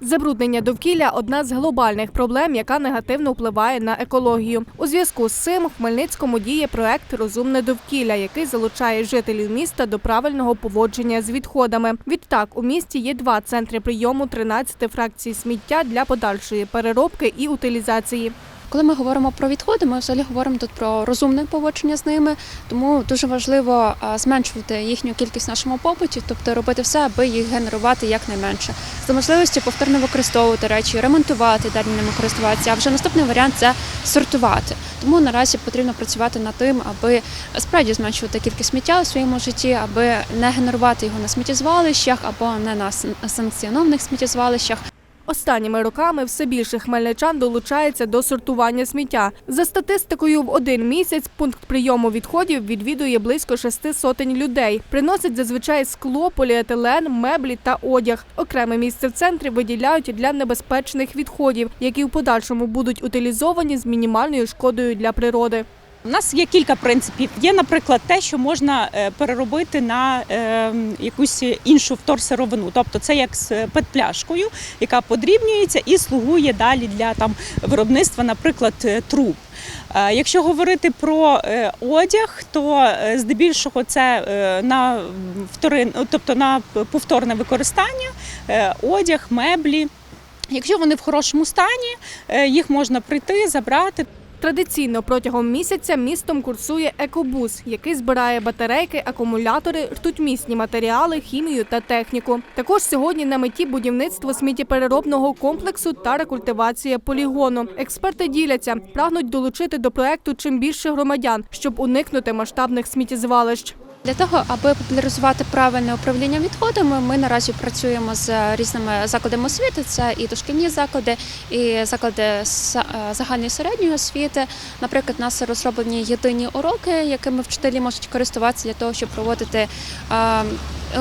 Забруднення довкілля одна з глобальних проблем, яка негативно впливає на екологію. У зв'язку з цим в Хмельницькому діє проект Розумне довкілля, який залучає жителів міста до правильного поводження з відходами. Відтак у місті є два центри прийому 13 фракцій сміття для подальшої переробки і утилізації. Коли ми говоримо про відходи, ми взагалі говоримо тут про розумне поводження з ними, тому дуже важливо зменшувати їхню кількість в нашому побуті, тобто робити все, аби їх генерувати якнайменше. За можливості повторно використовувати речі, ремонтувати, далі ними користуватися. А вже наступний варіант це сортувати. Тому наразі потрібно працювати над тим, аби справді зменшувати кількість сміття у своєму житті, аби не генерувати його на сміттєзвалищах або не на сан- санкціонованих сміттєзвалищах. Останніми роками все більше хмельничан долучається до сортування сміття. За статистикою, в один місяць пункт прийому відходів відвідує близько шести сотень людей. Приносять зазвичай скло, поліетилен, меблі та одяг. Окреме місце в центрі виділяють для небезпечних відходів, які в подальшому будуть утилізовані з мінімальною шкодою для природи. У нас є кілька принципів. Є, наприклад, те, що можна е, переробити на е, якусь іншу вторсировину. Тобто це як з петпляшкою, яка подрібнюється і слугує далі для там виробництва, наприклад, е, труб. Якщо говорити про одяг, то здебільшого це на вторин, тобто на повторне використання, одяг, меблі. Якщо вони в хорошому стані, їх можна прийти, забрати. Традиційно протягом місяця містом курсує екобус, який збирає батарейки, акумулятори, ртутьмісні матеріали, хімію та техніку. Також сьогодні на меті будівництво сміттєпереробного комплексу та рекультивація полігону. Експерти діляться, прагнуть долучити до проекту чим більше громадян, щоб уникнути масштабних сміттєзвалищ. Для того, аби популяризувати правильне управління відходами, ми наразі працюємо з різними закладами освіти. Це і дошкільні заклади, і заклади е, загальної середньої освіти. Наприклад, у нас розроблені єдині уроки, якими вчителі можуть користуватися для того, щоб проводити е,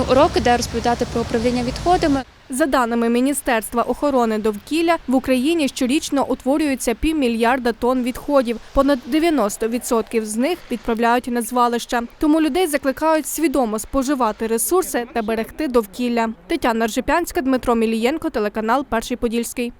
уроки, де розповідати про управління відходами. За даними Міністерства охорони довкілля, в Україні щорічно утворюється півмільярда тонн відходів. Понад 90% з них відправляють на звалища. Тому людей закликають свідомо споживати ресурси та берегти довкілля. Тетяна Ржепянська, Дмитро Мілієнко, телеканал Перший Подільський.